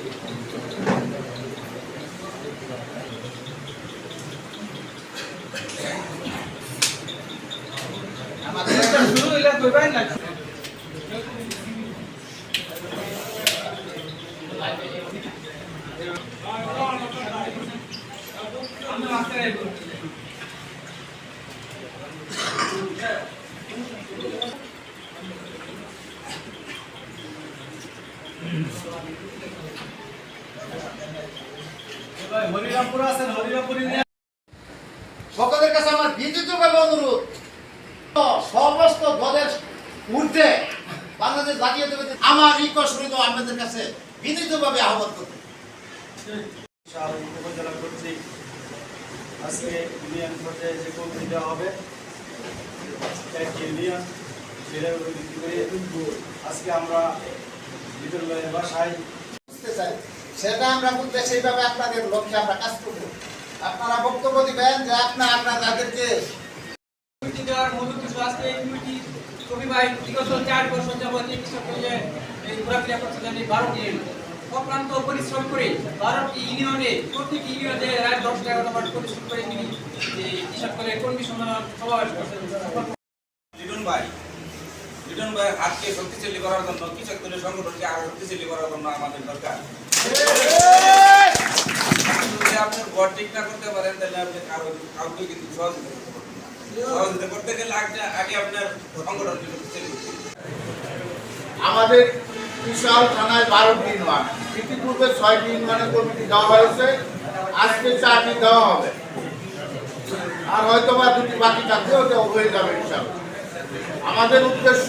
I'm not সকলের কাছে আমার বিদ্যুৎভাবে অনুরোধ। সমস্ত দলের ঊর্ধ্বে বাংলাদেশ জাতীয়তাবাদী আমার রিকোয়েস্ট রইল আপনাদের কাছে বিনীতভাবে আহ্বান করতে। উপজেলা কর্তৃক আজকে ইউনিয়ন পর্যায়ে যে কমিটি হবে একটি ইউনিয়ন আজকে আমরা বুঝতে চাই। সেটা আমরা বুঝতে সেইভাবে আপনাদের লক্ষ্যে আমরা কাজ করব। আপনারা বক্তব্য দিবেন যে আপনার আপনার তাদেরকে অক্লান্ত পরিশ্রম করে বারোটি ইউনিয়নে সমাবেশ করছেন হাতকে শক্তিশালী করার জন্য কৃষক দলের সংগঠনকে আরও শক্তিশালী করার জন্য আমাদের দরকার। যদি আপনি ঘর ঠিক না করতে পারেন, তাহলে আপনি কারও কাউকে কিন্তু সহযোগিতা করতে করতে গেলে আগে আপনার সংগঠনকে শক্তিশালী আমাদের বিশাল থানায় বারোটি ইউনিয়ন ইতিপূর্বে ছয়টি ইউনিয়নের কমিটি দেওয়া হয়েছে। আজকে চারটি দেওয়া হবে। আর হয়তো বা দুটি বাকি থাকবে ওটা হয়ে যাবে আমাদের উদ্দেশ্য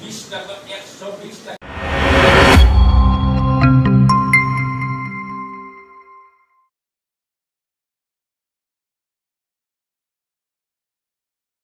বিশ টাকা একশো বিশ টাকা